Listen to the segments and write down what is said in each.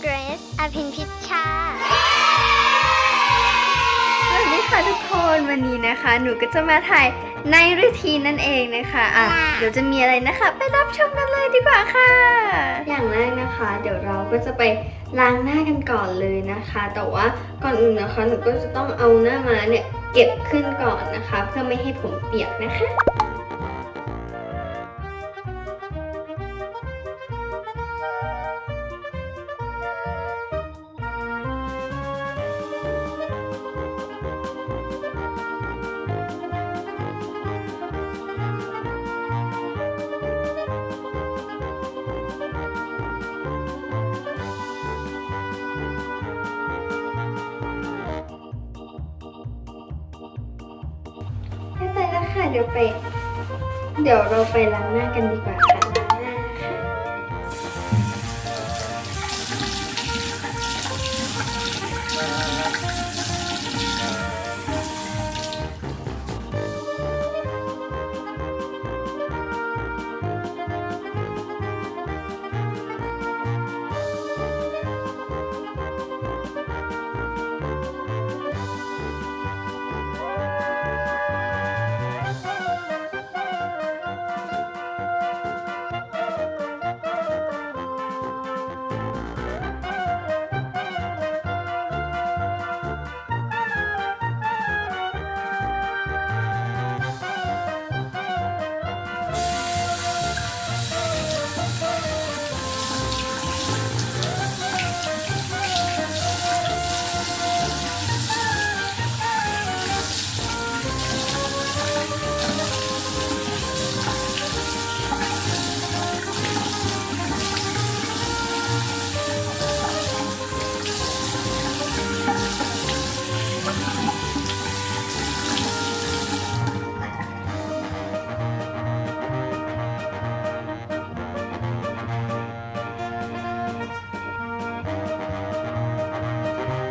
เกรซอภินพิชชา สวัสดีค่ะทุกคนวันนี้นะคะ หนูก็จะมาถ่ายในรูทีนนั่นเองนะคะอะ เดี๋ยวจะมีอะไรนะคะ ไปรับชมกันเลยดีกว่าค่ะ อย่างแรกนะคะ เดี๋ยวเราก็จะไปล้างหน้ากันก่อนเลยนะคะ แต่ว่าก่อนอื่นนะคะหนูก็จะต้องเอาหน้าม้าเนี่ยเก็บขึ้นก่อนนะคะ เพื่อไม่ให้ผมเปียกนะคะ ค่ะเดี๋ยวไป เดี๋ยวเราไปล้างหน้ากันดีกว่าค่ะ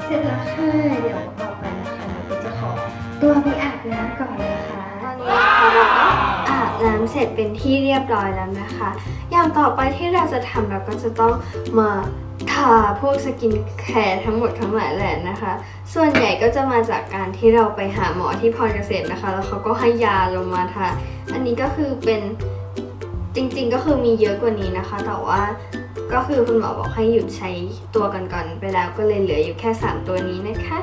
เสร็จแล้วค่ะ เดี๋ยวต่อไปนะคะหนูก็จะขอตัวไปอาบน้ำก่อนนะคะตอนนี้นะคะเราก็อาบน้ำเสร็จเป็นที่เรียบร้อยแล้วนะคะ อย่างต่อไปที่เราจะทำเราก็จะต้องมาทาพวกสกินแคร์ทั้งหมดทั้งหลายแหละนะคะ ส่วนใหญ่ก็จะมาจากการที่เราไปหาหมอที่พรเกษตรนะคะ แล้วเขาก็ให้ยาลงมาทาอันนี้ก็คือเป็นจริงๆก็คือมีเยอะกว่านี้นะคะ แต่ว่า ก็คือคุณหมอบอกให้หยุดใช้ตัวก่อนๆไปแล้วก็เลยเหลืออยู่แค่ 3 ตัวนี้นะคะ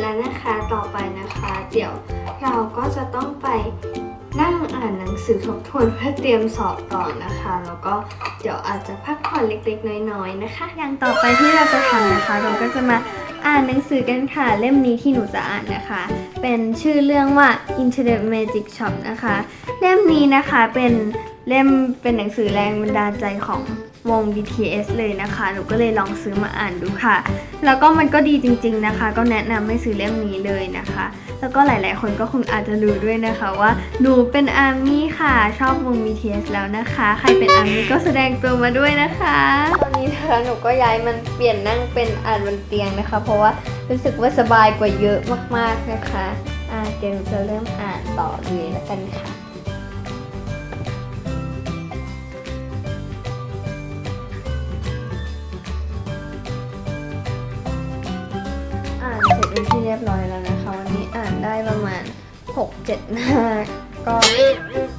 แล้วนะคะต่อไปนะคะ เดี๋ยวเราก็จะต้องไปนั่งอ่านหนังสือทบทวนเพื่อเตรียมสอบต่อนะคะ แล้วก็เดี๋ยวอาจจะพักผ่อนเล็กๆ น้อยๆนะคะ อย่างต่อไปที่เราจะทำนะคะ เราก็จะมาอ่านหนังสือกันค่ะ เล่มนี้ที่หนูจะอ่านนะคะ เป็นชื่อเรื่องว่า Internet Magic Shop นะคะ เล่มนี้นะคะเป็น เล่มเป็นหนังสือแรงบันดาลใจของวง BTS เลยนะคะ หนูก็เลยลองซื้อมาอ่านดูค่ะ แล้วก็มันก็ดีจริง ๆนะคะ ก็แนะนำให้ซื้อเล่มนี้เลยนะคะ แล้วก็หลายๆ คนก็คงอาจจะรู้ด้วยนะคะว่าหนูเป็นอาร์มี่ค่ะ ชอบวง BTS แล้วนะคะ ใครเป็นอาร์มี่ก็แสดงตัวมาด้วยนะคะ ตอนนี้นะคะหนูก็ย้ายมันเปลี่ยนนั่งเป็นอ่านบนเตียงนะคะ เพราะว่ารู้สึกว่าสบายกว่าเยอะมากๆนะคะ อ่าเดี๋ยวหนูจะเริ่มอ่านต่อเลยแล้วกันค่ะ เป็นที่เรียบร้อยแล้วนะคะ วันนี้อ่านได้ประมาณ 6-7 หน้า ก็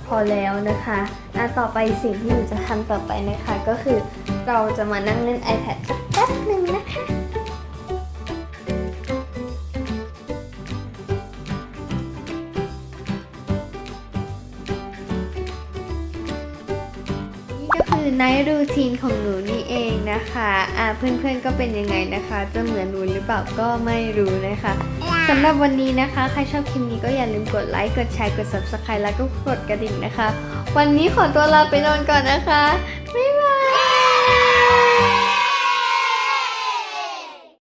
พอแล้วนะคะอะต่อไปสิ่งที่หนูจะทำต่อไปนะคะ ก็คือเราจะมานั่งเล่น iPad สัก คือไนท์รูทีนของหนูนี่เองนะคะอ่าเพื่อนๆก็เป็นยังไงนะคะ จะเหมือนหนูหรือเปล่าก็ไม่รู้นะคะสำหรับวันนี้นะคะ ใครชอบคลิปนี้ก็อย่าลืมกดไลค์ กดแชร์ กด subscribe แล้วก็กดกระดิ่งนะคะ วันนี้ขอตัวลาไปนอนก่อนนะคะ บ๊ายบาย